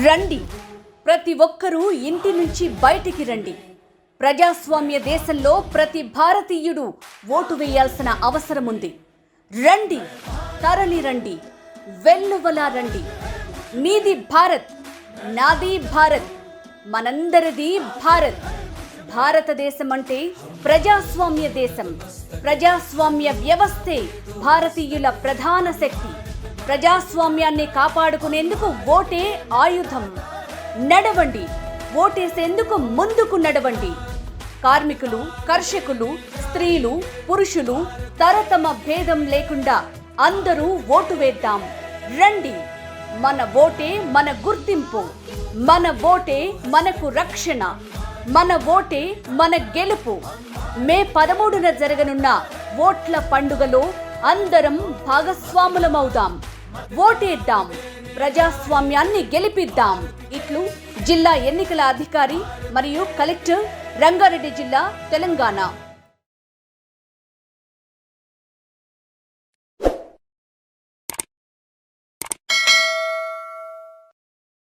రండి. ప్రతి ఒక్కరూ ఇంటి నుంచి బయటికి రండి. ప్రజాస్వామ్య దేశంలో ప్రతి భారతీయుడు ఓటు వేయాల్సిన అవసరం ఉంది రండి. తరలి రండి. వెల్లువలా రండి. నీది భారత్ నాది భారత్ మనందరిది భారత్. భారతదేశం అంటే ప్రజాస్వామ్య దేశం. ప్రజాస్వామ్య వ్యవస్థే భారతీయుల ప్రధాన శక్తి. ప్రజాస్వామ్యాన్ని కాపాడుకునేందుకు ఓటే ఆయుధం. నడవండి. ఓటేసేందుకు ముందుకు నడవండి. కార్మికులు కర్షకులు స్త్రీలు పురుషులు తరతమ భేదం లేకుండా అందరూ ఓటు వేద్దాం. రండి. మన ఓటే మన గుర్తింపు. మన ఓటే మనకు రక్షణ. మన ఓటే మన గెలుపు. మే పదమూడున జరగనున్న ఓట్ల పండుగలో అందరం భాగస్వాములమవుదాం. ఓటేద్దాం. ప్రజాస్వామ్యాన్ని గెలిపిద్దాం. ఇట్లు జిల్లా ఎన్నికల అధికారి మరియు కలెక్టర్ రంగారెడ్డి జిల్లా తెలంగాణ.